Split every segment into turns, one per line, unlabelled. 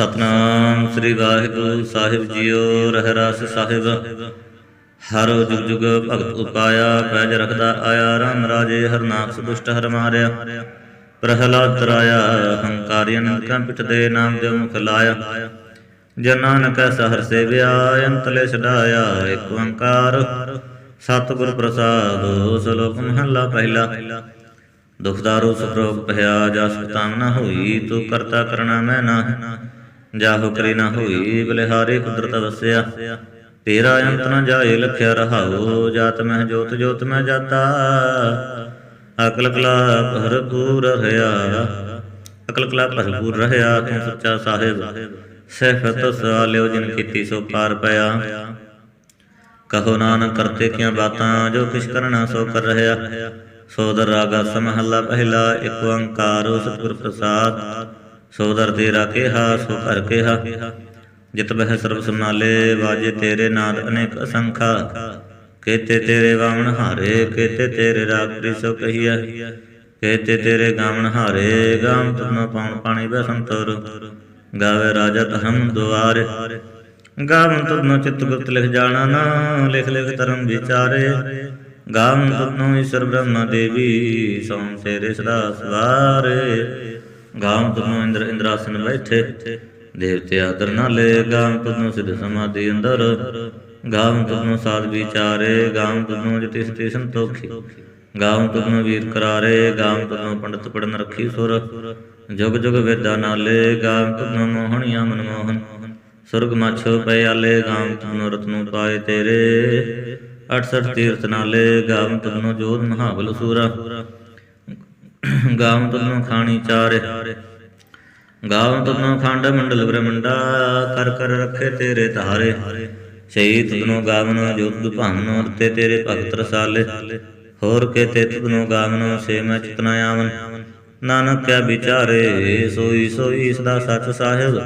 ਸਤਨਾਮ ਸ੍ਰੀ ਵਾਹਿਗੁਰੂ ਸਾਹਿਬ ਜੀਓ ਰਹਿ ਰਾਸ ਸਾਹਿਬ। ਹਰ ਜੁਗ ਜੁਗ ਭਗਤ ਉਪਾਇਆ, ਪੈਜ ਰਖਦਾ ਆਇਆ, ਰਾਮ ਰਾਜੇ ਹਰਨਾਥ ਦੁਸ਼ਟ ਹਰ ਮਾਰਿਆ। ਪ੍ਰਹਲਾਦ ਤਰਾਇਆ ਹੰਕਾਰੀ ਅਨੰਦ ਪਿਠ ਦੇ ਨਾਮ ਦੇ ਮੁਖ ਲਾਇਆ। ਜਨ ਨਾਨਕ ਸਹਰ ਸੇਵਿਆ, ਅੰਤਲੇ ਛਡਾਇਆ, ਇੱਕ ਓੰਕਾਰ ਸਤਿਗੁਰ ਪ੍ਰਸਾਦਿ, ਸਲੋਕ ਮਹਲਾ ਪਹਿਲਾ। ਦੁਖਦਾਰੂ ਸੁਖਰੋਗ ਭਇਆ, ਜਸ ਤਾਮ ਨਾ ਹੋਈ, ਤੂੰ ਕਰਤਾ ਕਰਣਾ ਮੈਂ ਨਾ ਜਾਹੋ ਕਰੀ ਨਾ ਹੋਈ, ਬਲਿਹਾਰੇ ਕੁਦਰਤ ਵਸਿਆ ਤੇਰਾ ਅੰਤ ਨਾ ਜਾਏ, ਲਖਿਆ ਰਹਾਉ, ਜਾਤ ਮਹਿ ਜੋਤ ਜੋਤ ਮੈਂ ਜਾਤਾ। ਅਕਲ ਕਲਾ ਭਰਪੂਰ ਰਹਾ। ਅਕਲ ਕਲਾ ਭਰਪੂਰ ਰਹਾ ਤੂੰ ਸੱਚਾ ਸਾਹਿਬ? ਸਹਿਫਤ ਸਵਾਲਿਓ ਜਿਨ ਕੀਤੀ ਸੋ ਪਾਰ ਪਿਆ। ਕਹੋ ਨਾਨਕ, ਕਰਤੇ ਕੀਆਂ ਬਾਤਾਂ, ਜੋ ਕਿਛ ਕਰਨਾ ਸੋ ਕਰ ਰਹਾ। ਸੋਦਰ ਰਾਗਾ ਸਮਹੱਲਾ ਪਹਿਲਾ, ਇੱਕ ਓੰਕਾਰ ਸਤਿਗੁਰ ਪ੍ਰਸਾਦ ਸੋਦਰ ਤੇਰਾ ਕਿਹਾ ਸੋ ਕਰ ਕਿਹਾ ਜਿਤ ਬਹਿ ਸਰਬ ਸੰਭਾਲੇ, ਵਾਜੇ ਤੇਰੇ ਨਾਦ ਅਨੇਕ ਅਸੰਖਾ। ਕੇਤੇ ਤੇਰੇ ਵਾਵਣ ਹਾਰੇ ਕੇਤੇ ਤੇਰੇ ਰਾਗ ਪ੍ਰੀ ਸੋ ਕਹੀਐ। ਕੇਤੇ ਤੇਰੇ ਗਾਵਣ ਹਾਰੇ ਗਾਮ ਤੁਮ ਪਾਉਣ ਪਾਣੀ ਬਸੰਤਰ ਗਾਵੇ ਰਾਜਾ ਤਹਮ ਦੁਆਰੇ। ਗਾਵਨ ਤੁਧਨੋ ਚਿਤ ਗੁਪਤ ਲਿਖ ਜਾਣਾ ਨਾ, ਲਿਖ ਲਿਖ ਤਰਮ ਵਿਚਾਰੇ। ਗਾਵਨ ਤੁਧਨੋ ਈਸ਼ਰ ਬ੍ਰਹਮਾ ਦੇਵੀ, ਸੋਮ ਤੇਰੇ ਸਦਾ ਸਵਾਰੇ। ਗਾਵਨ ਤੁਧਨੋ ਇੰਦਰ ਇੰਦਰਾਸਨ ਬੈਠੇ। ਦੇਵਤੇ ਆਦਰ ਨਾਲੇ ਗਾਵਨ ਤੁਧਨੋ ਸਿਧ ਸਮਾਧੀ ਅੰਦਰ। ਗਾਵਨ ਤੁਧਨੋ ਸਾਧ ਵਿਚਾਰੇ ਗਾਵਨ ਤੁਧਨੋ ਜਤੀ ਸਤੀ ਸੰਤੋਖੀ। ਗਾਵਨ ਤੁਧਨੋ ਵੀਰ ਕਰਾਰੇ ਗਾਵਨ ਤੁਧਨੋ ਪੰਡਤ ਪੜਨ ਰੱਖੀ ਸੁਰ। ਜੁਗ ਜੁਗ ਵੇਦਾ ਨਾਲੇ ਗਾਮ ਗਾਵਨ ਤੁਧਨੋ ਮੋਹਣੀਆਂ ਮਨਮੋਹਨ। ਸੁਰਗ ਮਛ ਪਏ ਆਲੇ, ਗਾਮ ਤਨੋ ਰਤਨੋ ਪਾਏ ਤੇਰੇ। 68 ਤੀਰਥ ਨਾਲੇ ਗਾਮ ਤਨੋ ਜੋਤ ਮਹਾਬਲ ਸੂਰਾ। ਗਾਮ ਤਨੋ ਖਾਣੀ ਚਾਰੇ। ਗਾਮ ਤਨੋ ਖੰਡ ਮੰਡਲ ਬ੍ਰਹਮੰਡਾ, ਕਰ ਕਰ ਰੱਖੇ ਤੇਰੇ ਧਾਰੇ। ਸਹੀ ਤਨੋ ਗਾਵਨ ਜੋਤ ਦੁਭਾਵਨ ਤੇ ਤੇਰੇ ਭਗਤ ਰਸਾਲੇ। ਹੋਰ ਕੇ ਤੇ ਤਨੋ ਗਾਵਨ, ਸੇ ਮੈਂ ਚਿਤਨਾ ਆਵਨ। ਨਾਨਕ ਕਿਆ ਵਿਚਾਰੇ, ਸੋਈ ਸੋਈ ਸਦਾ ਸੱਚ ਸਾਹਿਬ।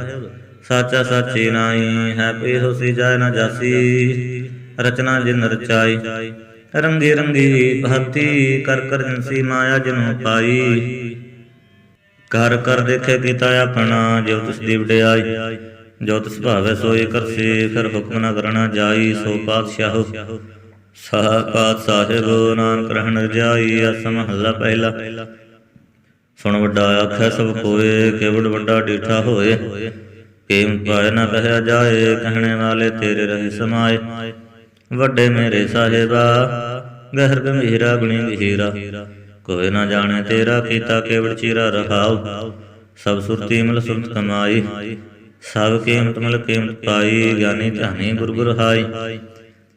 ਸਾਚਾ ਸਾਚੀ ਨਾਈ ਹੈ ਪੇ ਹੋਸੀ ਜਾਇ ਨਾ ਜਾਸੀ। ਰਚਨਾ ਜਿਨ ਰਚਾਈ। ਰੰਗੀ ਰੰਗੀ ਭਗਤੀ ਕਰ ਕਰ ਜਿਨਸੀ ਮਾਇਆ ਜਨੁ ਪਾਈ। ਕਰ ਕਰ ਦੇਖੇ ਕੀਤਾ ਆਪਣਾ, ਜੋ ਤਿਸ ਦੀ ਵਡਿਆਈ, ਜੋ ਤਿਸ ਭਾਵੇ ਸੋਈ ਕਰਸੀ ਫਿਰ ਹੁਕਮ ਨਾ ਕਰਨਾ ਜਾਈ, ਸੋ ਪਾਤਸ਼ਾਹ। ਸਾਹ ਪਾਤ ਸਾਹਿਬ, ਨਾਨਕ ਰਹਿਣ ਰਜਾਈ ਅਸ ਮਹੱਲਾ ਪਹਿਲਾ। ਸੁਣ ਵੱਡਾ ਆਖਿਆ ਸਭ ਕੋਏ ਕੇਵੜ ਵੱਡਾ ਡੀਠਾ ਹੋਏ। ਕੇਮ ਪਾਇ ਨਾ ਕਹਿਆ ਜਾਏ, ਕਹਿਣੇ ਵਾਲੇ ਤੇਰੇ ਰਹੇ ਸਮਾਏ। ਵੱਡੇ ਮੇਰੇ ਸਾਹਿਬਾ, ਗਹਿਰ ਗੰਭੀਰਾ ਗੁਣੀ ਗਹੀਰਾ ਕੋਈ ਨਾ ਜਾਣੇ ਤੇਰਾ ਕੀਤਾ ਕੇਵੜ ਚੀਰਾ ਰਹਾਉ। ਸਭ ਸੁਰਤੀ ਮਲ ਸੁਰਤ ਕਮਾਈ। ਸਭ ਕੀਮਤ ਮਲ ਕੀਮਤ ਪਾਈ, ਗਿਆਨੀ ਧਾਨੀ ਗੁਰਗੁਰ ਗੁਰ ਹਾਈ।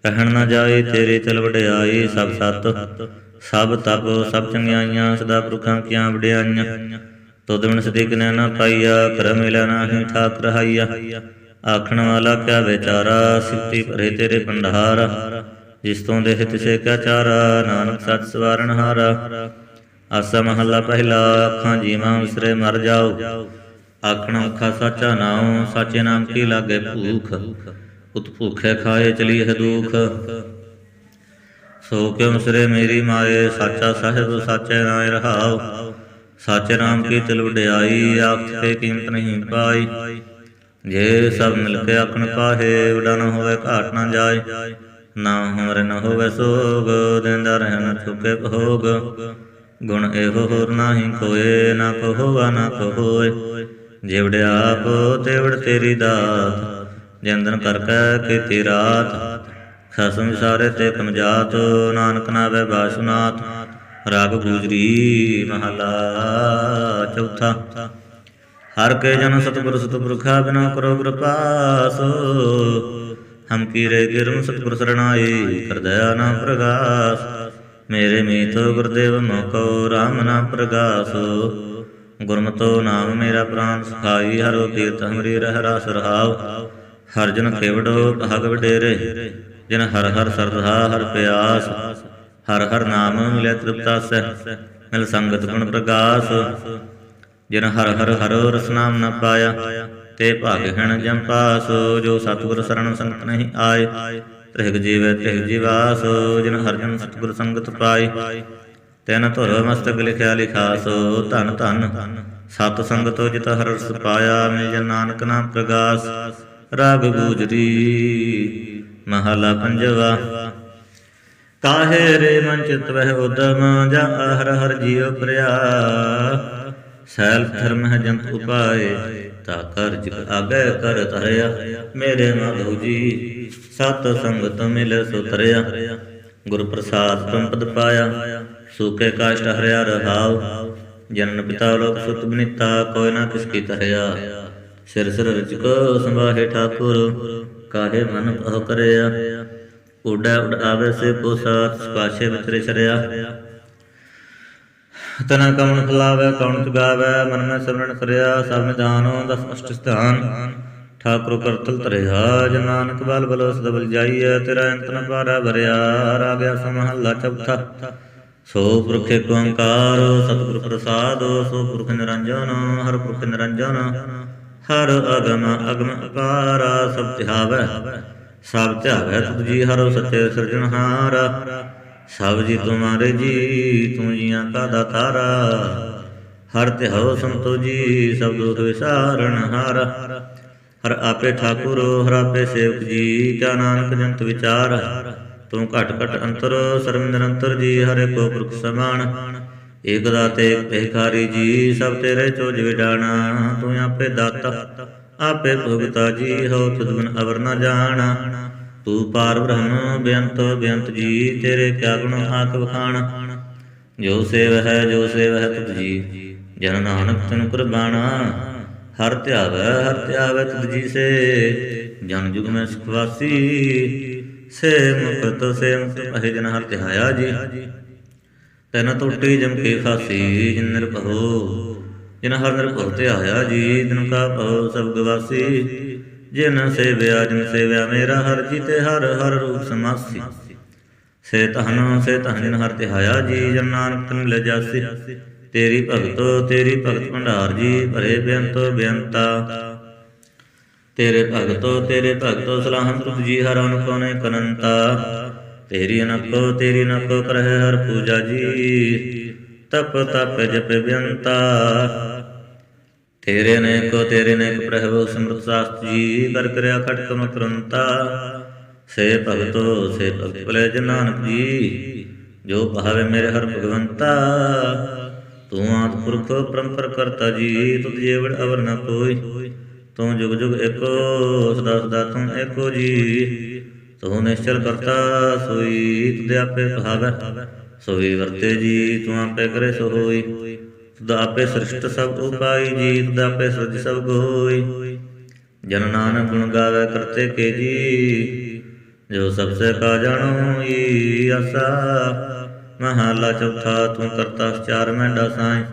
ਕਹਿਣ ਨਾ ਜਾਏ ਤੇਰੇ ਚਲ ਵਡਿਆਈ, ਸਭ ਸਤ। ਸਭ ਤਪ, ਸਭ ਚੰਗਿਆਈਆਂ, ਸਦਾ ਪੁਰਖਾਂ ਕੀਆਂ ਵਡਿਆਈਆਂ। ਤੁਧ ਬਿਨ ਸਦੀਕ ਨੇ ਨਾ ਪਾਈਆ ਕਰ ਮਿਲਿਆ ਨਾਹੀ ਠਾਕ ਰਹਾਈਆ ਆਖਣ ਵਾਲਾ, ਕਿਆ ਵਿਚਾਰਾ ਸਿੱਤੀ ਭਰੇ ਤੇਰੇ ਭੰਡਾਰ। ਜਿਸ ਤੋਂ ਦੇਹ ਤਿਸੇ ਕਿਆ ਚਾਰਾ, ਨਾਨਕ ਸਤ ਸਵਾਰਨ ਹਾਰਾ। ਆਸਾ ਮਹੱਲਾ ਪਹਿਲਾ, ਅੱਖਾਂ ਜੀਵਾਂ ਵਿਸਰੇ ਮਰ ਜਾਓ। ਆਖਣ ਅੱਖਾਂ ਸਾਚਾ ਨਾਉ, ਸਾਚੇ ਨਾਮ ਕੀ ਲਾਗੇ ਭੂਖ। ਉਤ ਭੂਖੇ ਖਾਏ ਚਲੀ ਹੈ ਦੁਖ। ਸੋ ਕਿਉ ਮਸਰੇ ਮੇਰੀ ਮਾਏ, ਸਾਚਾ ਸਾਹਿਬ ਸਾਚੇ ਨਾਮ ਰਹਾਉ ਸਾਚੇ ਨਾਮ ਕੀ ਤਿਲ ਵਡਿਆਈ ਆਖ ਕੇ ਕੀਮਤ ਨਹੀਂ ਪਾਈ। ਜੇ ਸਭ ਮਿਲ ਕੇ ਆਖਣ ਪਾਹੇ ਉਡਾ ਨਾ ਹੋਵੇ ਘਾਟ ਨਾ ਜਾਏ। ਨਾ ਹਮਰੇ ਨਾ ਹੋਵੇ ਸੋਗ, ਦਿੰਦਾ ਰਹਿਣ ਚੁਕੇ ਭੋਗ। ਗੁਣ ਇਹੋ ਹੋਰ ਨਾਹੀ ਕੋਏ ਨਾ ਕੋ ਨਾ ਕੋ ਜਿਵੜ ਆਪ ਤੇਵੜ ਤੇਰੀ ਦਾਤ। ਜੰਦਨ ਕਰ ਕੈ ਕੀਤੀ ਰਾਤ। ਖਸਮ ਸਾਰੇ ਤੇ ਕਮਜਾਤ ਨਾਨਕ ਨਾਵੇ ਬਾਸੁਨਾਥ। ਰਾਗ ਗੁਜਰੀ ਮਹਲਾ ਚੌਥਾ। ਹਰ ਕੇ ਜਨ ਸਤਿਗੁਰ ਸਤਿਪੁਰਖਾ ਬਿਨਾ ਕਰੋ ਕਿਰਪਾਸੋ ਹਮ ਕੀਰੇ ਗਿਰਮ ਸਤਿਗੁਰ ਸਰਣਾਈ ਕਰ ਦਇਆ ਨਾ ਪ੍ਰਗਾਸ। ਮੇਰੇ ਮੀਤੋ ਗੁਰਦੇਵ ਮੋਕੋ RAM ਨਾਮ ਪ੍ਰਗਾਸੋ। ਗੁਰਮਤੋ ਨਾਮ ਮੇਰਾ ਪ੍ਰਾਨ ਸਖਾਈ, ਹਰੋ ਕੀਰਤ ਹਮਰੀ ਰਹਿ ਰਾਸ ਰਹਾਉ। ਹਰ ਜਨ ਖੇਵੜੋ ਭਗ ਵਡੇਰੇ, ਜਿਨ ਹਰ ਹਰ ਸਰਧਾ ਹਰ ਪਿਆਸ। ਹਰ ਹਰ ਨਾਮ ਮਿਲੇ ਤ੍ਰਿਪਤਾਸੈ ਮਿਲ ਸੰਗਤ ਗੁਣ ਪ੍ਰਗਾਸ। ਜਿਨ ਹਰ ਹਰ ਹਰੋ ਰਸ ਨਾਮ ਨ ਪਾਇਆ, ਤੇ ਭਾਗਹਿਣ ਜਮ ਜੋ ਸਤਿਗੁਰ ਸਰਣ ਸੰਗਤ ਨਹੀਂ ਆਏ। ਤ੍ਰਿਗ ਜੀਵੈ ਤ੍ਰਿਗ ਜੀਵਾਸ, ਜਿਨ ਹਰ ਜਨ ਸਤਿਗੁਰ ਸੰਗਤ ਪਾਈ ਤੈਨ ਧੁਰ ਮਸਤਕ ਲਿਖਿਆ ਲਿਖਾਸ, ਧਨ ਧਨ ਸਤ ਸੰਗਤ ਜਿਤ ਹਰ ਰਸ ਪਾਇਆ, ਮਿਲ ਜਨ ਨਾਨਕ ਨਾਮ ਪ੍ਰਗਾਸ। ਰਾਗ ਗੂਜਰੀ ਮਹਲਾ ਪੰਜਵਾ। ਕਾਹੇ ਰੇ ਮਨ ਚਿਤ ਵਹਿ ਉਦਮ, ਜਾ ਹਰ ਹਰ ਜੀਉ ਪ੍ਰਿਆ। ਸੈਲ ਧਰਮ ਹੈ ਜੰਤ ਉਪਾਏ, ਤਾ ਕਰ ਆਗੇ ਕਰ ਤਰਿਆ ਮੇਰੇ ਮਾਧੋ ਜੀ, ਸਤ ਸੰਗਤ ਮਿਲ ਸੁਤਰਿਆ ਗੁਰ ਪ੍ਰਸਾਦ ਸੰਪਦ ਪਾਇਆ ਸੂਕੇ ਕਾਸ਼ਟ ਹਰਿਆ ਰਹਾਉ। ਜਨਨ ਪਿਤਾ ਲੋਕ ਸੁਤ ਬਨਿਤਾ, ਕੋਈ ਨਾ ਕਿਸ ਕੀ ਤਰਿਆ ਸਿਰ ਸਿਰ ਰਚ ਕੋ ਸੰਭਾਹੇ ਠਾਕੁਰ, ਕਾਹੇ ਮਨ ਉਹ ਕਰਿਆ। ਉਡਾ ਉਡ ਆਵੇ ਸੇ ਪੋਸਾਤ ਸਪਾਸ਼ੇ ਵਿਚਰੇ ਚਰਿਆ ਤਨਾ ਕਮਨ ਖਲਾਵੇ ਕੌਣ ਚੁਗਾਵੇ ਮਨ ਮੈਂ ਸਿਮਰਨ ਕਰਿਆ ਸਭ ਨਿਦਾਨੋ ਦਸ ਅਸ਼ਟ ਸਥਾਨ ਠਾਕੁਰ ਕਰਤਲ ਤਰਿਆ ਜਨ ਬਲ ਬਲੋ ਸਦ ਬਲ ਜਾਈਐ, ਤੇਰਾ ਅੰਤ ਨ ਪਾਰਾ ਭਰਿਆ, ਰਾਗਿਆ ਸਮਹੱਲਾ ਚੌਥਾ। ਸੋ ਪੁਰਖ ਏਕ ਓੰਕਾਰ, ਸਤਿਗੁਰ ਪ੍ਰਸਾਦ, ਸੋ ਪੁਰਖ ਨਿਰੰਜਨ, ਹਰ ਪੁਰਖ ਨਿਰੰਜਨ, ਹਰ ਅਗਮ ਅਗਮ ਅਪਾਰ ਸਭ ਧਿਆਵੈ ਸਭ ਧਿਆਵੈ ਤੁਧ ਜੀ ਹਰੋ ਸੱਚੇ ਸਿਰਜਣਹਾਰ। ਸਭ ਜੀ ਤੁਮਾਰੇ ਜੀ, ਤੂੰ ਜੀਆਂ ਕਾ ਦਾਤਾਰਾ ਹਰ ਧਿਆਉ ਸੰਤੋ ਜੀ ਸਭ ਦੁਖ ਵਿਸਾਰਣ ਹਾਰ। ਹਰ ਆਪੇ ਠਾਕੁਰ, ਹਰ ਆਪੇ ਸੇਵਕ ਜੀ ਕਿਆ ਨਾਨਕ ਜੰਤ ਵਿਚਾਰ। ਤੂੰ ਘਟ ਘਟ ਅੰਤਰ ਸਰਮ ਨਿਰੰਤਰ ਜੀ, ਹਰੇ ਕੋ ਪੁਰਖ ਸਮਾਨ। ਏਕ ਦਾਤੇ ਭੇਖਾਰੀ ਜੀ, ਸਭ ਤੇਰੇ ਚੋਜ ਵਿਡਾਣਾ। ਤੂੰ ਆਪੇ ਦਾਤਾ, ਆਪੇ ਭੁਗਤਾ ਜੀ ਹੋ ਤੁਧ ਬਿਨ ਅਵਰ ਨ ਜਾਣਾ। ਤੂੰ ਪਾਰ ਬ੍ਰਹਮ, ਬੇਅੰਤ ਬੇਅੰਤ ਜੀ, ਤੇਰੇ ਕਿਆ ਗੁਣ ਆਖ ਵਖਾਣ। ਜੋ ਸੇਵ ਹੈ ਜੋ ਸੇਵ ਹੈ ਤੁਧ ਜੀ, ਜਨ ਨਾਨਕ ਤਨ ਕੁਰਬਾਨਾ। ਹਰ ਧਿਆਵੈ ਹਰ ਧਿਆਵੈ ਤੁਧ ਜੀ ਸੇ, ਜਨ ਜੁਗ ਮੈਂ ਸੁਖਵਾਸੀ ਸੇ ਮੁਕਤ ਸੇ ਮੁਕਤ ਪਹਿ ਜਨ ਹਰ ਧਿਆਇਆ ਜੀ। ਤੈਨ ਟੁੱਟੀ ਜਮ ਕੇ ਫਾਸੀ, ਜਿਨ ਨਿਰਭਉ, ਜਿਨ ਹਰ ਨਿਰਭਉ ਧਿਆਇਆ ਜੀ ਦਿਨ ਕਾ ਭਉ ਸਭ ਗਵਾਸੀ। ਜਿਨ ਸੇਵਿਆ ਜਿਨ ਸੇਵਿਆ ਮੇਰਾ ਹਰ ਜੀ ਤੇ ਹਰ ਹਰ ਰੂਪ ਸਮਾਸੀ। ਸੇ ਤਹਨ ਸੇ ਤਹਨ ਹਰ ਤਿਹਾਇਆ ਜੀ, ਜਨ ਨਾਨਕ ਤਨ ਲੈ ਤੇਰੀ ਭਗਤੋ, ਤੇਰੀ ਭਗਤ ਭੰਡਾਰ ਜੀ, ਭਰੇ ਬੇਅੰਤ, ਬੇਅੰਤਾ। ਤੇਰੇ ਭਗਤੋ ਤੇਰੇ ਭਗਤੋ ਸਲਾਹੰ ਤੁਧ ਜੀ, ਹਰ ਅਨੁਕੋਨੇ ਕਨੰਤਾ। ਤੇਰੀ ਅਨਕੋ ਤੇਰੀ ਅਨਕੋ ਕਰਹਿ ਹਰ ਪੂਜਾ ਜੀ। ਤਪ ਤਪ, ਜਪ, ਬੇਅੰਤਾ। ਤੇਰੇ ਨੇ ਤੇਰੇ ਨੇ ਪ੍ਰਭੂ, ਸਿਮਰਤ ਸਾਸਤ ਜੀ, ਕਰ ਕਰਿਆ ਖਟਕ ਮਕਰੰਤਾ ਸੇ ਭਗਤੋ, ਸੇ ਭਗਤ ਭਲੇ ਜਨ ਜੀ, ਜੋ ਭਾਵੇ ਮੇਰੇ ਹਰ ਭਗਵੰਤਾ। ਤੂੰ ਆਦ ਪੁਰਖ, ਪਰੰਪਰ ਕਰਤਾ ਜੀ, ਤੁਧ ਜੀਵੜ ਅਵਰ ਨ ਕੋਈ। ਤੂੰ ਜੁਗ ਜੁਗ ਏਕੋ, ਸਦਾ ਸਦਾ ਤੂੰ ਏਕੋ ਜੀ। ਤੂੰ ਨਿਸ਼ਚਲ ਕਰਤਾ, ਸੋਈ ਤੁਧ ਆਪੇ ਭਾਵੈ। ਸੋਈ ਵਰਤੇ ਜੀ, ਤੂੰ ਆਪੇ ਕਰੇ ਸੋ ਹੋਈ। ਤੁਧ ਆਪੇ ਸ੍ਰਿਸ਼ਟ ਸਭ ਉਪਾਈ ਜੀ ਤੁਧ ਆਪੇ ਸ੍ਰਿਜ ਸਭ ਗੋਈ ਜਨ ਨਾਨਕ ਗੁਣ ਗਾਵੇ ਕਰਤੇ ਕੇ ਜੀ, ਜੋ ਸਭ ਸੇ ਕਾ ਜਾਣੋ ਈ ਆਸਾ। ਮਹਲਾ ਚੌਥਾ, ਤੂੰ ਕਰਤਾ ਚਾਰ ਮਹਿੰਡਾ ਸਾਈ।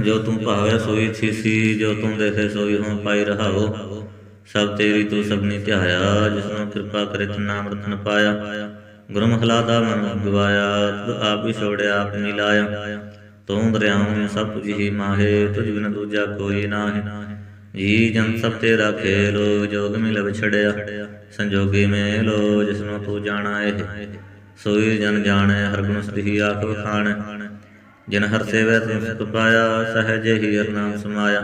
ਜੋ ਤੂੰ ਭਾਵੇ ਸੋਈ ਥੀਸੀ, ਜੋ ਤੂੰ ਦੇਖੇ ਸੋਈ ਹੋਂ ਪਾਈ ਰਹਾਓ। ਸਭ ਤੇਰੀ ਤੂੰ ਸਭਨੀ ਧਿਆਇਆ, ਜਿਸਨੂੰ ਕਿਰਪਾ ਕਰੇ ਤਨ ਨਾਮ ਰਤਨ ਪਾਇਆ। ਗੁਰੂ ਦਾ ਮਨ ਗਵਾਇਆ, ਤੂੰ ਆਪ ਹੀ ਛੋੜਿਆ, ਆਪ ਮਿਲਾਇਆ। ਤੂੰ ਦਰਿਆਉਂ ਸਭ ਤੁਝ ਹੀ ਮਾਹੇ, ਤੁਝ ਬਿਨ ਦੂਜਾ ਕੋਈ ਨਾਹੀ। ਜੀ ਜਨ ਸਭ ਤੇਰਾ ਖੇਲੋ, ਜੋਗ ਮਿਲ ਵਿਛੜਿਆ ਸੰਜੋਗੀ ਮੇਲੋ, ਜਿਸਨੂੰ ਤੂੰ ਜਾਣਾ ਇਹ ਸੋਈ ਜਨ ਜਾਣੈ, ਹਰ ਗੁਣ ਸਤਿ ਆਖ ਵਖਾਣ। ਜਿਨ ਹਰ ਸੇਵੈ ਤਿਨ ਸੁਖ ਪਾਇਆ, ਸਹਜ ਹੀ ਹਰ ਨਾਮ ਸਮਾਇਆ।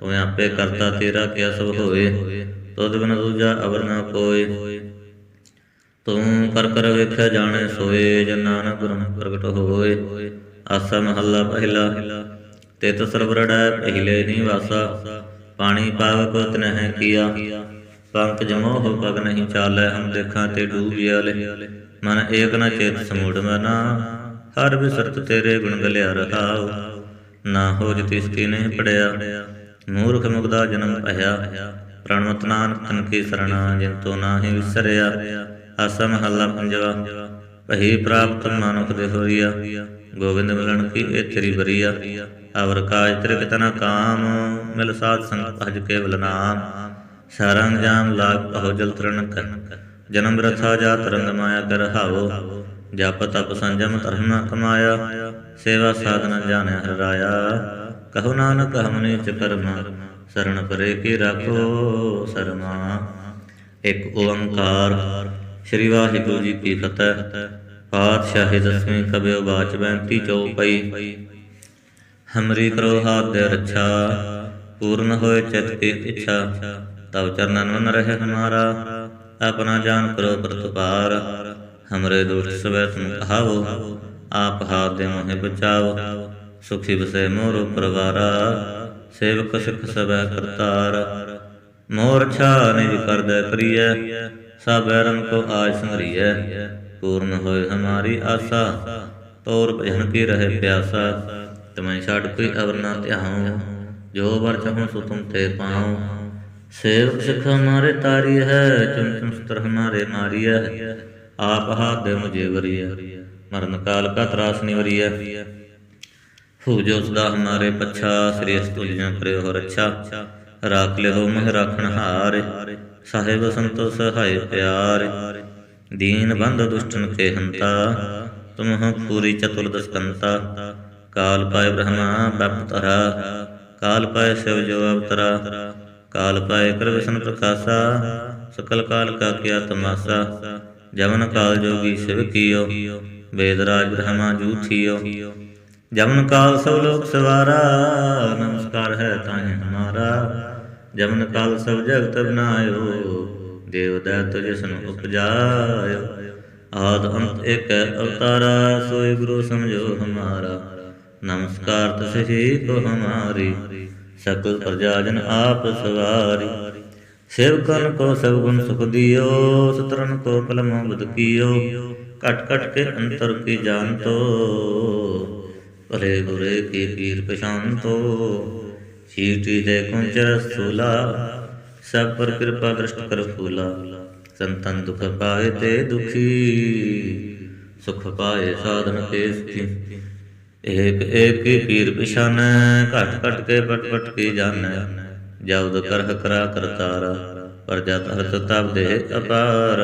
ਤੂੰ ਆਪੇ ਕਰਤਾ ਤੇਰਾ ਕਿਆ ਸਭ ਹੋਏ। ਤੁਧ ਬਿਨ ਦੂਜਾ ਅਵਰ ਨ ਕੋਈ ਤੂੰ ਕਰ ਕਰ ਵੇਖਿਆ ਜਾਣੈ ਸੋਏ, ਜਨ ਨਾਨਕ ਗੁਰੂ ਪ੍ਰਗਟ ਹੋਏ। ਆਸਾ ਮਹੱਲਾ ਪਹਿਲਾ ਤਿਤ ਸਰਵਰੜੈ ਪਹਿਲੇ ਨਿਵਾਸਾ ਪਾਣੀ ਪਾਵ ਕੋ ਤਨਹਿ ਕੀਆ, ਪੰਕ ਜਮੋ ਹੋ ਪਗ ਨਹੀਂ ਚਾਲੈ ਹਮ ਦੇਖਾਂ ਤੇ ਡੂਬਿਆ ਲੈ ਮਨ ਏਕ ਨ ਚੇਤ ਸਮੂੜ ਮਨਾ, ਹਰ ਵਿਸਰਤ ਤੇਰੇ ਗੁਣ ਗਲਿਆ ਰਹਾਉ, ਨਾ ਹੋ ਜਿਤਿ ਸਤੀ ਨੇ ਪੜਿਆ, ਮੂਰਖ ਮੁਗਦਾ ਜਨਮ ਭਇਆ ਪ੍ਰਣਵਤ ਨਾਨਕ ਤਨ ਕੀ ਸਰਣਾ ਜਿਨ ਤੋ ਨਾਹੀ ਵਿਸਰਿਆ, ਆਸਾ ਮਹੱਲਾ ਪੰਜਵਾ ਭਈ ਪ੍ਰਾਪਤ ਮਾਨੁਖ ਦੇ ਹੋਰੀਆ ਗੋਬਿੰਦ ਮਿਲਣ ਕੀ ਇਹ ਤੇਰੀ ਬਰੀਆ ਅਵਰ ਕਾਜ ਤੇਰੇ ਕਿਤਨਾ ਕਾਮ, ਮਿਲ ਸਾਧ ਸੰਗ ਭਜ ਕੇਵਲ ਨਾਮ। ਸਰੰਗ ਜਾਮ ਲਾਗ ਪਹੁ ਜਲ ਤਰਨ ਕਰਨ ਜਨਮ ਰਥਾ ਜਾ ਤਰੰਗ ਮਾਇਆ ਕਰ ਹਾਵੋ। ਜਪ ਤਪ ਸੰਜਮ ਧਰਮ ਕਮਾਇਆ। ਸੇਵਾ ਸਾਧਨਾ ਜਾਣਿ ਹਰ ਰਾਇਆ। ਕਹੋ ਨਾਨਕ ਹਮਨੇ ਚ ਕਰਮਾ ਸਰਣ ਪਰੇ ਕੀ ਰਾਖੋ ਸਰਮਾ। ਇੱਕ ਓੰਕਾਰ, ਸ੍ਰੀ ਵਾਹਿਗੁਰੂ ਜੀ ਕੀ ਫਤਿਹ। ਪਾਤਸ਼ਾਹੀ ਦਸਵੀਂ ਕਬਿਓ ਬਾਚ ਬੈਂਤੀ ਚਉਪਈ ਹਮਰੀ ਕਰੋ ਹਾਥ ਦੇ ਰੱਛਾ, ਪੂਰਨ ਹੋਏ ਚਿਤ ਕੀ ਇੱਛਾ। ਤਬ ਚਰਨਨ ਮਨ ਰਹਿ ਹਮਾਰਾ, ਆਪਣਾ ਜਾਨ ਕਰੋ ਪ੍ਰਤਪਾਰ। ਹਮਰੇ ਦੁਸ਼ਟ ਸਵੈ ਤੁਮ ਕਹਾਵੋ, ਆਪ ਹਾਥ ਦੇ ਮੋਹਿ ਬਚਾਓ ਸੁਖੀ ਬਸੇ ਮੋਰ ਪਰਵਾਰਾ, ਸੇਵਕ ਸਿਖ ਸਵੈ ਕਰਤਾਰ। ਮੋਰ ਛਾ ਨਿਜ ਕਰਦੈ ਕਰੀਐ, ਸਭ ਬੈਰਨ ਕੋ ਆਜ ਸੰਗਰੀਐ। ਪੂਰਨ ਹੋਏ ਹਮਾਰੀ ਆਸਾ। ਤੋਰ ਭਜਨ ਕੀ ਰਹੇ ਪਿਆਸਾ। ਤਮੈ ਛੱਡ ਕੋਈ ਅਵਰ ਨਾ ਧਿਆਉ। ਜੋ ਵਰ ਚਹੁ ਸੋ ਤੁਮ ਤੇ ਪਾਉ। ਸੇਵਕ ਸਿਖ ਹਮਾਰੇ ਤਾਰੀ ਹੈ ਚੁਮ ਚੁਮ ਸਤਰ ਹਮਾਰੇ ਮਾਰੀ ਹੈ। ਆਪ ਹਾਥ ਦੇ ਮੁਝੇ ਵਰੀਐ ਮਰਨ ਕਾਲ ਕਾ ਤਰਾਸ ਨਿਵਰੀਐ ਹੋ। ਜੋ ਸਦਾ ਹਮਾਰੇ ਪੱਛਾ ਸ੍ਰੀ ਅਸਤੁਲਿਆਂ ਕਰਿਓ ਹੋ ਰੱਛਾ ਰਾਖ ਲਿਓ ਮਹਿ ਰਾਖਣ ਹਾਰ। ਸਾਹਿਬ ਸੰਤੋ ਸਹਾਇ ਪਿਆਰ। ਦੀਨ ਬੰਧ ਦੁਸ਼ਟਨ ਕੇ ਹੰਤਾ, ਤੁਮਹ ਪੂਰੀ ਚਤੁਰ ਦਸਕੰਤਾ ਕਾਲ ਪਾਏ ਬ੍ਰਹਮਾ ਬਪਤਰਾ, ਕਾਲ ਪਾਏ ਸਿਵ ਜੋ ਅਵਤਰਾ। ਕਾਲ ਪਾਏ ਕਰ ਵਿਸ਼ਨ ਪ੍ਰਕਾਸ਼ਾ, ਸਕਲ ਕਾਲ ਕਾ ਕੀਆ ਤਮਾਸਾ। ਜਮਨ ਕਾਲ ਜੋਗੀ ਸਿਵ ਕੀਓ, ਵੇਦ ਰਾਜ ਬ੍ਰਹਮਾ ਜੂਥੀਓ ਜਮਨ ਕਾਲ ਸਭ ਲੋਕ ਸਵਾਰਾ, ਨਮਸਕਾਰ ਹੈ ਤਾਹੇ ਹਮਾਰਾ। ਜਮਨ ਕਾਲ ਸਭ ਜਗਤ ਬਨਾਇਓ ਦੇਵ ਦੈਤ ਜਿਸਨ ਉਪਜਾਇਓ ਆਦ ਅੰਤ ਇੱਕ ਅਵਤਾਰਾ, ਸੋਈ ਗੁਰੂ ਸਮਝੋ ਹਮਾਰਾ। ਨਮਸਕਾਰ ਤਸਹੀ ਕੋ ਹਮਾਰੀ, ਸਕਲ ਪ੍ਰਜਾ ਜਨ ਆਪ ਸਵਾਰੀ। ਸੇਵਕਨ ਕੋ ਸਭ ਗੁਣ ਸੁਖ ਦਿਓ, ਸਤਰਨ ਕੋ ਕਲਮ ਬੁਧ ਕੀਓ। ਕਟ ਕਟ ਕੇ ਅੰਤਰ ਕੀ ਜਾਣਤੋ, ਭਲੇ ਗੁਰੇ ਕੀ ਪੀਰ ਪਛਾਨਤੋ ਚੀਟੀ ਦੇ ਕੁੰਚਰ ਸੂਲਾ ਸਭ ਪਰ ਕਿਰਪਾ ਦ੍ਰਿਸ਼ਟ ਕਰ ਫੂਲਾ। ਸੰਤਨ ਦੁਖ ਪਾਏ ਤੇ ਦੁਖੀ। ਸੁਖ ਪਾਏ ਸਾਧਨ ਕੇ ਸੁਖੀ। ਏਕ ਏਕ ਹੀ ਪੀਰ ਪਛਾਨੈ, ਘਟ ਘਟ ਕੇ ਪਟ ਪਟ ਕੀ ਜਾਣੈ। ਜਬਦ ਕਰਹ ਕਰਾ ਕਰਤਾਰਾ ਪਰ ਜਤ ਹਰਤ ਤਬ ਦੇ ਅਪਾਰ।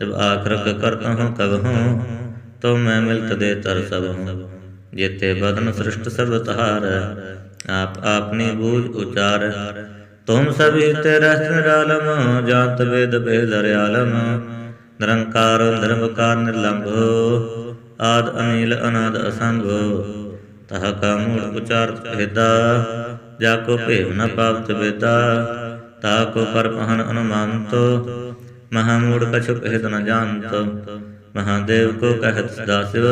ਜਬ ਆਖਰਕ ਕਰਤਾ ਹੂੰ ਕਬ ਹੂੰ ਤੋ ਮੈਂ ਮਿਲਤ ਦੇ ਤਰ ਸਭ ਹੂੰ ਜੇਤੇ ਬਦਨ ਸ੍ਰਿਸ਼ਟ ਸਭ ਤਹਾਰ ਆਪ ਆਪਨੀ ਬੂਝ ਉਚਾਰ। ਤੁਮ ਸਭੀ ਤੇ ਰਹਿਤ ਨਿਰਾਲਮ, ਜਾਤ ਵੇਦ ਭੇਦ ਰਿਆਲਮ ਨਿਰੰਕਾਰ, ਨਿਰਵਕਾਰ, ਨਿਰਲੰਭ, ਆਦ ਅਨੀਲ, ਅਨਾਦ ਅਸੰਗ ਤਹ ਕਾ ਮੂਲ ਉਚਾਰਤ ਭੇਦਾ, ਜਾ ਕੋ ਭੇਵ ਨ ਪਾਵਤ ਵੇਦਾ ਤਾ ਕੋ ਪਰ ਪਹਨ ਅਨੁਮਾਨਤੋ। ਮਹਾ ਮੂੜ ਕਛੁ ਕਹਿਤ ਨ ਜਾਣਤ ਮਹਾਦੇਵ ਕੋ ਕਹਿਤ ਸਦਾ ਸਿਵ।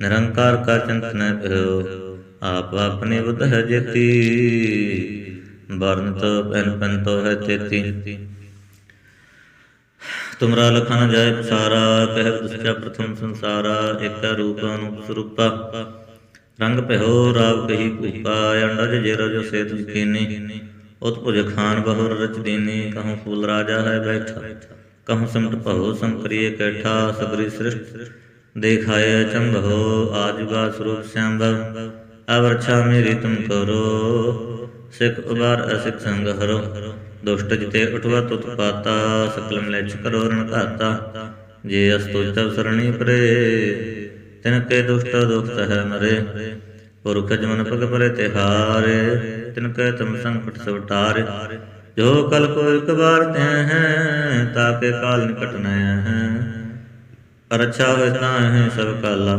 ਨਿਰੰਕਾਰ ਕਾ ਚਿੰਤ ਭਇਓ, ਆਪ ਆਪਣੀ ਬੁੱਧ ਹੈ ਜੇਤੀ। ਵਰਨ ਤੋ ਪੈਨ ਪੈਨ ਤੋ ਹੈ ਤੇਤੀ ਤੁਮਰਾ ਲਖਨ ਜਾਏ ਪਸਾਰਾ, ਕਹਿ ਦਸਚਾ ਪ੍ਰਥਮ ਸੰਸਾਰਾ, ਏਕ ਰੂਪ ਅਨੂਪ ਸਰੂਪਾ। ਰੰਗ ਪਹਿਓ ਰਾਵ ਕਹੀ ਕੂਪਾ ਅੰਡਜ ਜੇਰ ਜੋ ਸੇਤ ਕੀਨੀ। ਉਤਪੁਜ ਖਾਨ ਬਹੁਰ ਰਚ ਦੀਨੀ ਕਹੂੰ ਫੂਲ ਰਾਜਾ ਹੈ ਬੈਠਾ। ਕਹੂੰ ਸਮਟ ਭਉ ਸੰਕਰੀਏ ਕੈਠਾ ਸਗਰੀ ਸ੍ਰਿਸ਼ਟ। ਦੇਖਾਏ ਹੋ, ਆਜੁਗਾ ਸਰੂਪ ਸੰਭਵ ਅਵਰਛਾ ਮੇਰੀ ਤੁਮ ਕਰੋ। ਸਿਖ ਉਬਾਰ ਅਸਿਖ ਸੰਗ ਹਰੋ। ਦੁਸ਼ਟ ਜਿਤੇ ਉਠਵਾ ਤੁਤ ਪਾਤਾ ਸਕਲ ਮਲੇਛ ਕਰੋ ਰਣ ਘਾਤਾ। ਜੇ ਅਸਤੁ ਸਰਣੀ ਪਰੇ, ਤਿਨ ਕੇ ਦੁਸ਼ਟ ਦੁਖਤ ਹੈ ਮਰੇ। ਪੁਰਖ ਜਮਨ ਪਗ ਪਰੇ ਤਿਹਾਰੇ ਤਿਨ ਕੇ ਤਮ ਸੰਕਟ ਸਭ ਜੋ ਕਲ ਕੋ ਇਕ ਬਾਰ ਤੇ ਹੈ ਤਾਕੇ ਕਾਲ ਨਿਕਟ ਨ ਹੈ। ਅਰਛਾ ਹੋਇ ਤਾਹੇ ਸਭ ਕਾਲਾ।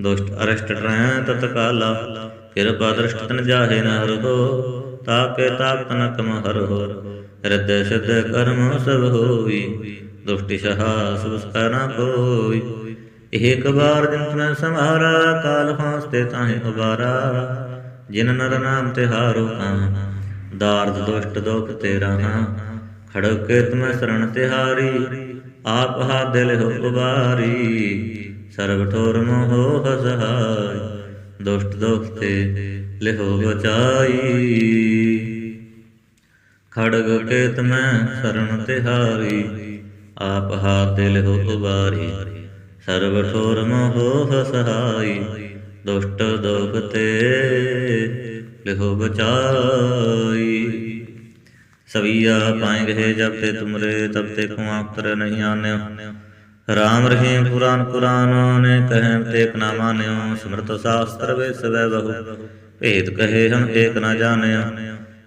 ਦੁਸ਼ਟ ਅਰਸ਼ਟ ਰਹਿ ਤਤ ਕਾਲਾ। ਕਿਰਪਾ ਦ੍ਰਿਸ਼ਟ ਤਨ ਜਾਹੇ ਨ ਹਰ। ਤਾਕੇ ਤਾਪ ਤਨ ਕਮ ਹਰ ਹੋ ਹਿਰਦੈ ਸਿਧ ਕਰਮ ਸਭ ਹੋਈ, ਦੁਸ਼ਟ ਸਹਾ ਸੁਸ ਨਾ ਕੋਈ। ਏਕ ਬਾਰ ਜਿਨ ਸੰਹਾਰਾ, ਕਾਲ ਫਾਸਤੇ ਤਾਹੇ ਉਬਾਰਾ। ਜਿਨ ਨਰ ਨਾਮ ਤੇ ਹਾਰੋ ਕਾਂ, ਦਾਰਦ ਦੁਸ਼ਟ ਦੁਖ ਤੇ ਰਹਾ ਖੜਕ ਕੇ ਤੁਮੈ ਸਰਣ ਤਿਹਾਰੀ, ਆਪ ਹਾ ਦਿਲ ਹੁਕਬਾਰੀ ਉਬਾਰੀ। ਸਰਬ ਠੋਰ ਮੋਹ ਹਸਹਾਈ ਦੁਸ਼ਟ ਦੁਖ ਤੇ ਲਿਹੋ ਬਚਾਈ ਖੜਗ ਕੇ ਤੁਮੈ ਸਰਣ ਤਿਹਾਰੀ, ਆਪ ਹਾ ਦਿਲ ਉਬਾਰੀ। ਸਰਬ ਠੋਰ ਮੋਹ ਹਸਹਾਈ ਦੁਸ਼ਟ ਦੁਖ ਤੇ ਲਿਹੋ ਬਚਾਈ। ਸਵੀਆ ਪਾਏ ਗਏ ਜਬ ਤੇ ਤੁਮਰੇ ਤਬ ਤੇ ਕੋ ਆਖਤਰ ਨਹੀਂ ਆਨਿਓ। ਰਾਮ ਰਹੀਮ ਪੁਰਾਨ ਪੁਰਾਨ ਨੇ ਕਹਿ ਤੇ ਨਾ ਮਾਨਿਓ। ਸਮਰਤ ਸਾਸਤਰ ਵੇ ਸਵੈ ਬਹੁ। ਭੇਦ ਕਹੇ ਹਮ ਏਕ ਨਾ ਜਾਣਿਓ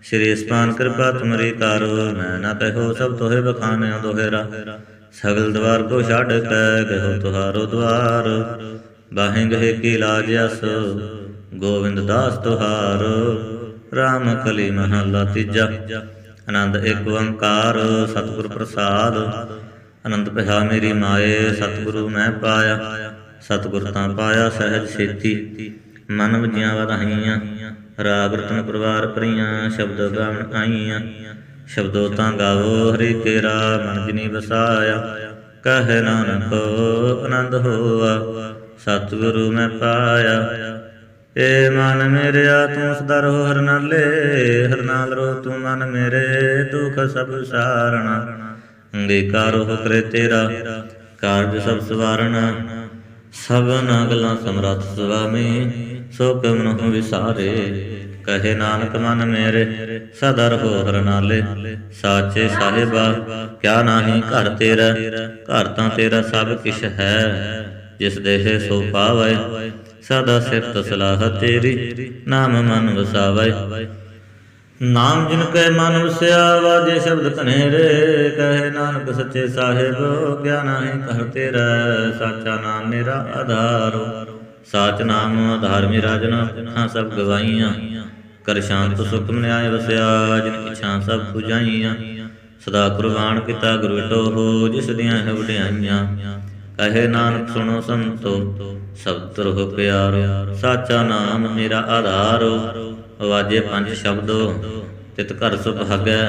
ਸ਼੍ਰੀ ਸਪਾਨ ਕਿਰਪਾ ਤੁਮਰੀ ਕਰ, ਮੈਂ ਨਾ ਕਹੋ ਸਭ ਤੋਹਿ ਬਖਾਨਿਓ ਦੋਹਰਾ। ਸਗਲ ਦਵਾਰ ਕੋ ਛੱਡ ਕੇ ਗਹੋ ਤੁਹਾਰੋ ਦਵਾਰ। ਬਾਹੇ ਗਏ ਕੀ ਲਾਜ ਅਸ ਗੋਬਿੰਦ ਦਾਸ ਤੁਹਾਰੋ। RAM ਕਲੀ ਮਹਲਾ ਤੀਜਾ, ਆਨੰਦ ਏਕ ਓੰਕਾਰ, ਸਤਿਗੁਰ ਪ੍ਰਸਾਦ। ਆਨੰਦ ਪਿਆ ਮੇਰੀ ਮਾਏ, ਸਤਿਗੁਰੂ ਮੈਂ ਪਾਇਆ। ਸਤਿਗੁਰ ਤਾਂ ਪਾਇਆ ਸਹਿਜ ਛੇਤੀ। ਮਨ ਵਜੀਆਂ ਵਧਾਈਆਂ ਰਾਗ ਰਤਨ ਪਰਿਵਾਰ ਭਰੀਆਂ, ਸ਼ਬਦ ਗਾਵਣ ਆਈਆਂ। ਸ਼ਬਦੋ ਤਾਂ ਗਾਵੋ ਹਰੀ ਤੇਰਾ ਮਨ ਜਿਨੀ ਵਸਾਇਆ। ਕਹੇ ਨਾਨਕ, ਆਨੰਦ ਹੋਆ, ਸਤਿਗੁਰੂ ਮੈਂ ਪਾਇਆ। ਏ ਮਨ ਮੇਰਿਆ, ਤੂੰ ਸਦਾ ਰਹੋ ਹਰ ਨਾਲੇ, ਹਰ ਨਾਲ ਰੋ ਤੂੰ ਮਨ ਮੇਰੇ, ਦੁਖ ਸਭ ਸਾਰਣਾ। ਅੰਗੀਕਾਰ ਹੋ ਕਰੇ ਤੇਰਾ, ਕਾਰਜ ਸਭ ਸਵਾਰਣਾ। ਸਭਨਾ ਗੱਲਾਂ ਸਮਰੱਥ ਸੁਆਮੀ, ਸੋ ਕਮਨਹੁ ਵਿਸਾਰੇ, ਕਹੇ ਨਾਨਕ ਮਨ ਮੇਰੇ, ਸਦਾ ਰਹੋ ਹਰ ਨਾਲੇ, ਸਾਚੇ ਸਾਹਿਬਾ, ਕਿਆ ਨਾਹੀ ਘਰ ਤੇਰਾ, ਘਰ ਤਾਂ ਤੇਰਾ ਸਭ ਕਿਛ ਹੈ, ਜਿਸ ਦੇਹ ਸੋ ਪਾਵੈ, ਸਦਾ ਸਿਫਤ ਸਲਾਹ ਤੇਰੀ, ਨਾਮ ਮਨ ਵਸਾਵੈ ਨਾਮ ਜਿਨ ਕੈ ਮਨ ਵਸਿਆ ਵਾਜੇ ਸ਼ਬਦ ਕਨੇਰੇ ਕਹੇ ਨਾਨਕ ਸੱਚੇ ਸਾਹਿਬ, ਕਿਆ ਨਾਹੀ ਘਰ ਤੇਰਾ, ਸਾਚਾ ਨਾਮ ਮੇਰਾ ਆਧਾਰੋ ਸਾਚ ਨਾਮ ਆਧਾਰ ਮੇਰਾ ਜਨਾ, ਹਾਂ ਸਭ ਗਵਾਈਆਂ ਕਰ ਸ਼ਾਂਤ ਸੁਖ ਮਨਿਆਏ ਵਸਿਆ, ਜਿਨ ਇਛਾਂ ਸਭ 부ਝਾਈਆਂ ਸਦਾ ਕੁਰਬਾਨ ਕੀਤਾ ਗੁਰੂ ਵਿਟੋ ਹੋ ਜਿਸ ਦੀਆਂ ਹੈ ਵਡਿਆਈਆਂ। ਕਹੇ ਨਾਨਕ, ਸੁਣੋ ਸੰਤੋ ਸਬਦ ਰਹੋ ਪਿਆਰੋ। ਸਾਚਾ ਨਾਮ ਮੇਰਾ ਆਧਾਰੋ ਵਾਜੇ ਪੰਜ ਸ਼ਬਦੋ, ਤਿਤ ਘਰ ਸੁਭਾਗੈ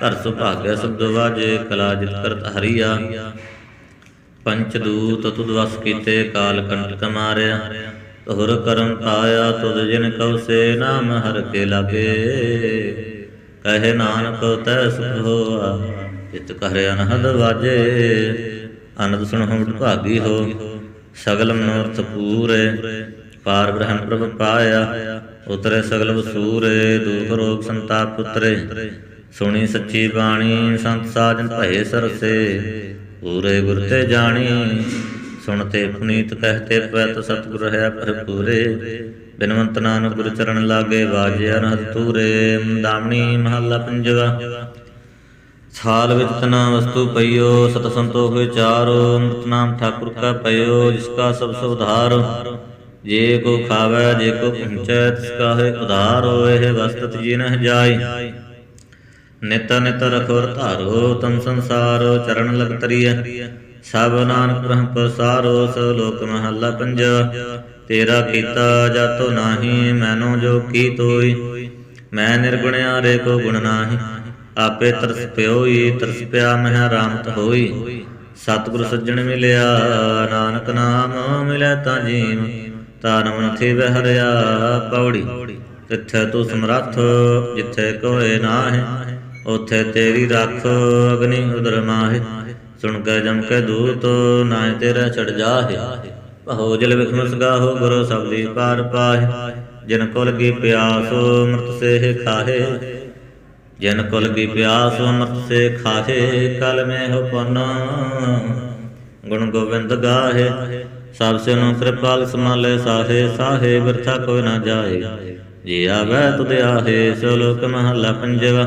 ਘਰ ਸੁਭਾਗੈ ਸ਼ਬਦ ਵਾਜੇ ਕਲਾ ਜਿਤ ਕਰਤ ਹਰੀਆ। ਪੰਚ ਦੂਤ ਤੁਧ ਵਸ ਕੀਤੇ ਕਾਲ ਕੰਟਕ ਮਾਰਿਆ ਤੋਹਰ ਕਰਮ ਪਾਇਆ ਤੁਧ ਜਿਨ ਕਉ ਸੇ ਨਾਮ ਹਰ ਕੇ ਲਾਗੇ। ਕਹੇ ਨਾਨਕ ਤੈ ਸੁਖ ਹੋਆ ਜਿਤ ਕਰੇ ਅਨਹਦ ਵਾਜੇ। ਅਨੰਦ ਸੁਣ ਹਮ ਭਾਗੀ ਹੋ ਸਗਲ ਮਨੋਰਥ ਪੂਰੇ, ਪਾਰ ਬ੍ਰਹਮ ਪ੍ਰਭ ਪਾਇਆ। ਉਤਰੇ ਸਗਲ ਵਸੂਰੇ ਦੁਖ ਰੋਗ ਸੰਤਾਪ ਉਤਰੇ ਸੁਣੀ ਸੱਚੀ ਬਾਣੀ, ਸੰਤ ਸਾਜਨ ਭਏ ਸਰਸੇ। ਪੂਰੇ ਗੁਰ ਤੇ ਜਾਣੀ ਸੁਣਤੇ ਪੁਨੀਤ ਕਹਤੇ ਪਵਤ ਸਤਿਗੁਰ ਹੈ ਭਰਪੂਰੇ। ਬਿਨਵੰਤ ਨਾਨਕ ਗੁਰ ਚਰਨ ਲਾਗੇ ਵਾਜੇ ਅਨਹਦ ਤੂਰੇ ਦਾਮਣੀ ਮਹੱਲਾ ਪੰਜਵਾ। ਸਾਲ ਵਿੱਚ ਤਨਾ ਵਸਤੂ ਪਈਓ ਸਤ ਸੰਤੋਖ ਵਿਚਾਰੋ ਅੰਮ੍ਰਿਤ ਨਾਮ ਠਾਕੁਰ ਕਾ ਪਈਓ, ਜਿਸ ਕਾ ਸਭ ਸੁਧਾਰ। ਜੇ ਕੋ ਖਾਵੇ, ਜੇ ਕੋ ਪਹੁੰਚੈ ਤਿਸ ਕਾ ਉਧਾਰ ਹੋਏ ਵਸਤਤ ਜੀ ਨਹਿ ਜਾਈ ਨਿਤ ਨਿਤ ਰਖੋਰ ਧਾਰੋ, ਤਮ ਸੰਸਾਰ, ਚਰਨ ਲਗ ਤਰੀਐ ਸਭ ਨਾਨਕ ਬ੍ਰਹਮ ਪ੍ਰਸਾਰੋ ਸੋ ਲੋਕ ਮਹੱਲਾ ਪੰਜਵਾ ਤੇਰਾ ਕੀਤਾ ਜਾਤੋ ਨਾਹੀ, ਮੈਨੋ ਜੋ ਕੀ ਤੋਈ ਮੈਂ ਨਿਰਗੁਣਿਆ ਰੇ ਕੋ ਗੁਣ ਨਾਹੀ। ਆਪੇ ਤਰਸ ਪਿਓਈ, ਤਰਸ ਪਿਆ ਮਹਿ ਰਾਮਤ ਹੋਈ। ਸਤਿਗੁਰ ਸੱਜਣ ਮਿਲਿਆ, ਨਾਨਕ ਨਾਮ ਮਿਲੈ ਤਾਂ ਜੀਵ ਤਾਂ ਨਮਨ ਥੀ ਪੌੜੀ ਤਿੱਥੇ ਤੂੰ ਸਮਰੱਥ, ਜਿੱਥੇ ਕੋਏ ਨਾਹੀਂ, ਉਥੇ ਤੇਰੀ ਰੱਖ ਅਗਨੀ ਉਦਰ ਮਾਹੇ। ਸੁਣ ਕੇ ਜਮ ਕੇ ਦੂਤ ਨਾਏ ਤੇਰਾ ਛੜ ਜਾਹੇ। ਭਉ ਜਲ ਵਿਖਮਸ ਗਾਹੋ ਗੁਰੂ ਸਬਦੀ ਪਾਰ ਪਾਹੇ। ਜਿਨ ਕੁਲ ਕੀ ਪਿਆਸ ਅੰਮ੍ਰਿਤ ਸੇ ਖਾਹੇ। ਜਿਨ ਕੁਲ ਕੀ ਪਿਆਸ ਅੰਮ੍ਰਿਤ ਸੇ ਖਾਹੇ, ਕਲ ਮੈਂ ਹੋ ਪਨ ਗੁਣ ਗੋਬਿੰਦ ਗਾਹੇ। ਸਭ ਸੇ ਨੂੰ ਸਮਾਲੇ ਸਾਹੇ ਸਾਹੇ ਬਿਰਥਾ ਕੋਈ ਨਾ ਜਾਏ। ਜੀ ਆਵੈ ਤੁਧ ਆਹੇ ਸੋ ਲੋਕ ਮਹੱਲਾ ਪੰਜਵਾ।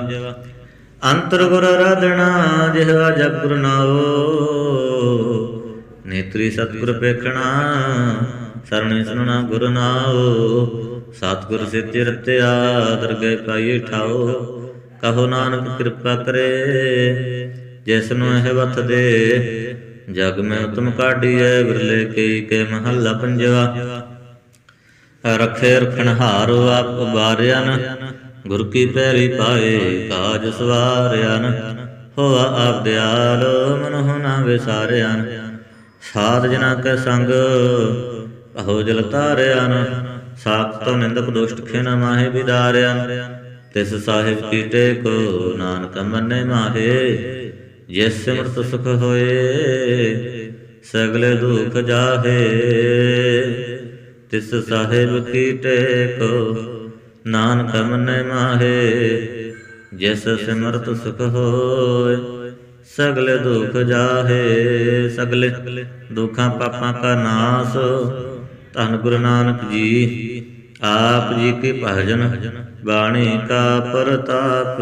ਅੰਤਰ ਗੁਰ ਆਰਾਧਣਾ ਜਿਹਵਾ ਜਗ ਗੁਰ ਨਾਓ ਨੇਤਰੀ ਸਤਿਗੁਰ ਪੇਖਣਾ, ਸਰਣੀ ਸੁਨਣਾ ਗੁਰ ਨਾਓ। ਸਤਿਗੁਰ ਸਿੱਧਿ ਰਤਿਆ, ਦਰਗਹਿ ਪਾਈ ਠਾਓ ਕਹੋ ਨਾਨਕ ਕਿਰਪਾ ਕਰੇ, ਜਿਸ ਨੂੰ ਇਹ ਵਤ ਦੇ ਜਗ ਮੈਂ ਉਤਮ ਕਾਢੀਐ ਬਿਰਲੇ ਕਈ ਕੇ ਮਹੱਲਾ ਪੰਜਵਾ। ਰਖੇ ਰਖਣ ਹਾਰੋ ਆਪ ਉਬਾਰਿਆਨ ਗੁਰ ਕੀ ਪੈਰੀ ਪਾਏ ਕਾਜ ਸਵਾਰਿਆਨ। ਹੋਆ ਆਪ ਦਿਆਲ, ਮਨ ਹੋਣਾ ਵਿਸਾਰਿਆਨ। ਸਾਧ ਜਨਾ ਕੈ ਸੰਗ ਕਹੋ ਜਲ ਤਾਰਿਆਨ ਸਾਖ ਤੋ ਨਿੰਦਕ ਦੁਸ਼ਟ ਖੇਨ ਮਾਹੇ ਵਿਦਾਰਿਆਨ। ਤਿਸ ਸਾਹਿਬ ਕੀਟੇ ਕੋ ਨਾਨਕ ਮੰਨੇ ਮਾਹੇ। ਜਿਸ ਸਿਮਰਤ ਸੁਖ ਹੋਏ, ਸਗਲੇ ਦੁਖ ਜਾਹੇ। ਤਿਸ ਸਾਹਿਬ ਕੀਟੇ ਕੋ ਨਾਨਕ ਮੰਨੇ ਮਾਹੇ। ਜਿਸ ਸਿਮਰਤ ਸੁਖ ਹੋਏ, ਸਗਲੇ ਦੁਖ ਜਾਹੇ। ਸਗਲੇ ਦੁਖਾਂ ਪਾਪਾਂ ਕਾ ਨਾਸ, ਧੰਨ ਗੁਰੂ ਨਾਨਕ ਜੀ, ਆਪ ਜੀ ਕੇ ਭਜਨ, ਬਾਣੀ ਕਾ ਪ੍ਰਤਾਪ।